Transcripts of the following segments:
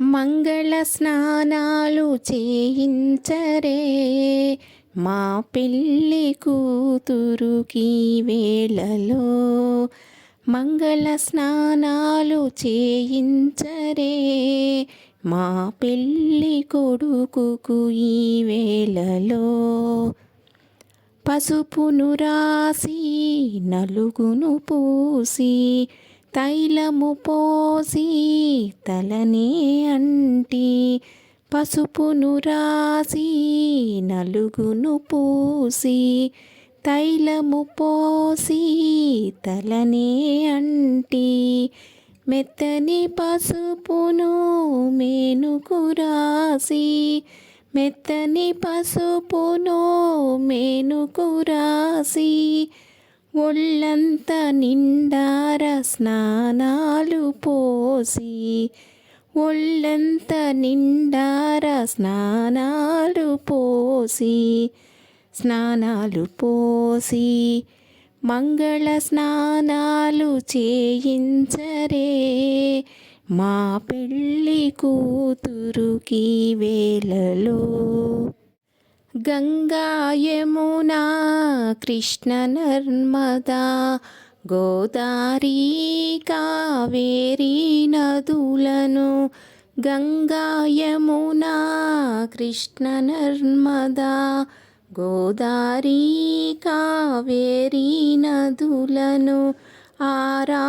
మంగళ స్నానాలు చేయించరే. మా పెళ్ళి కూతురుకి వేళలో మంగళ స్నానాలు చేయించరే. మా పెళ్ళి కొడుకుకు ఈ వేళలో పసుపును రాసి నలుగును పూసి తైలము పోసి తలనే అంటి పసుపును రాసి నలుగును పూసి తైలము పోసి తలనే అంటి మెత్తని పసుపును మేనుకు రాసి మెత్తని పసుపును మేనుకు రాసి ఒళ్ళంత నిండార స్నానాలు పోసి ఒళ్ళంత నిండార స్నానాలు పోసి స్నానాలు పోసి మంగళ స్నానాలు చేయించరే. మా పెళ్ళి కూతురుకి వేళలో గంగా యమునా కృష్ణ నర్మదా గోదావరి కావేరీ నదులను గంగా యమునా కృష్ణ నర్మదా. గోదావరి కావేరీ నదులను ఆరాధించి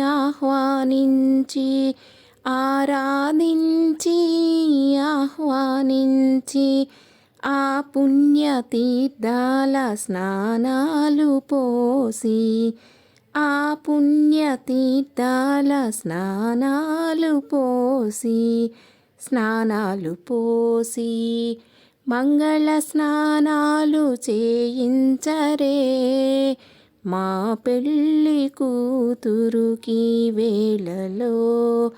ఆహ్వానించి ఆరాధించి ఆహ్వానించి ఆ పుణ్యతీర్థాల స్నానాలు పోసి ఆ పుణ్య తీర్థాల స్నానాలు పోసి స్నానాలు పోసి మంగళ స్నానాలు చేయించరే. మా పెళ్ళి కూతురుకి వేళలో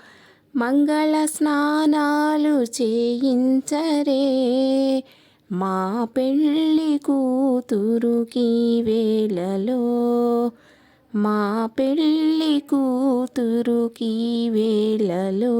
మంగళ స్నానాలు చేయించరే. మా పెళ్ళి కూతురుకి వేళలో మా పెళ్ళి కూతురుకి వేళలో.